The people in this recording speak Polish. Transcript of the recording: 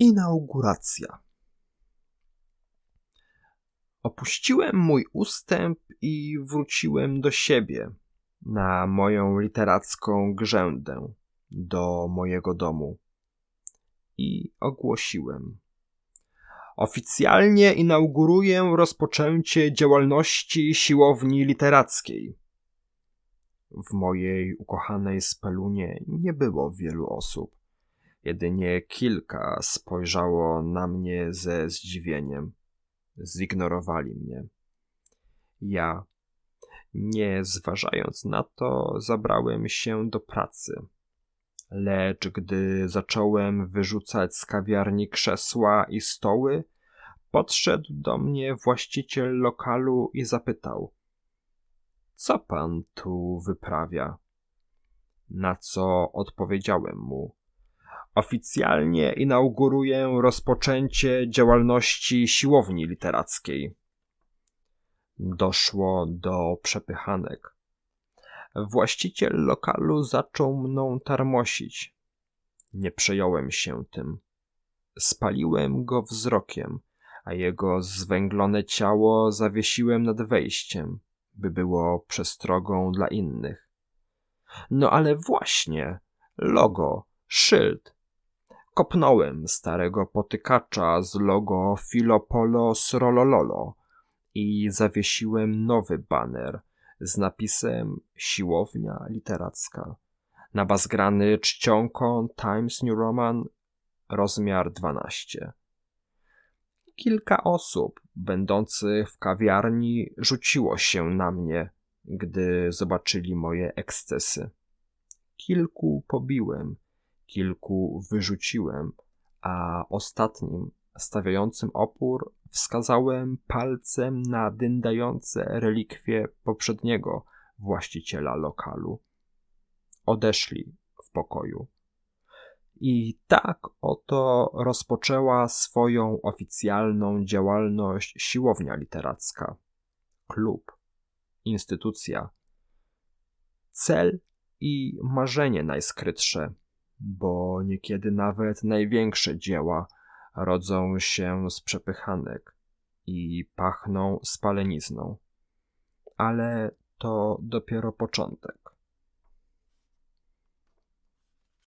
Inauguracja. Opuściłem mój ustęp i wróciłem do siebie, na moją literacką grzędę, do mojego domu. I ogłosiłem. Oficjalnie inauguruję rozpoczęcie działalności siłowni literackiej. W mojej ukochanej spelunie nie było wielu osób Jedynie kilka spojrzało na mnie ze zdziwieniem. Zignorowali mnie. Ja, nie zważając na to, zabrałem się do pracy. Lecz gdy zacząłem wyrzucać z kawiarni krzesła i stoły, podszedł do mnie właściciel lokalu i zapytał: Co pan tu wyprawia? Na co odpowiedziałem mu: Oficjalnie inauguruję rozpoczęcie działalności siłowni literackiej. Doszło do przepychanek. Właściciel lokalu zaczął mną tarmosić. Nie przejąłem się tym. Spaliłem go wzrokiem, a jego zwęglone ciało zawiesiłem nad wejściem, by było przestrogą dla innych. No ale właśnie, logo, szyld, Kopnąłem starego potykacza z logo Filopolo Srolololo i zawiesiłem nowy baner z napisem Siłownia Literacka. Nabazgrany czcionką Times New Roman rozmiar 12. Kilka osób będących w kawiarni rzuciło się na mnie, gdy zobaczyli moje ekscesy. Kilku pobiłem – kilku wyrzuciłem, a ostatnim, stawiającym opór, wskazałem palcem na dyndające relikwie poprzedniego właściciela lokalu. Odeszli w pokoju. I tak oto rozpoczęła swoją oficjalną działalność siłownia literacka, klub, instytucja, cel i marzenie najskrytsze bo niekiedy nawet największe dzieła rodzą się z przepychanek i pachną spalenizną. Ale to dopiero początek.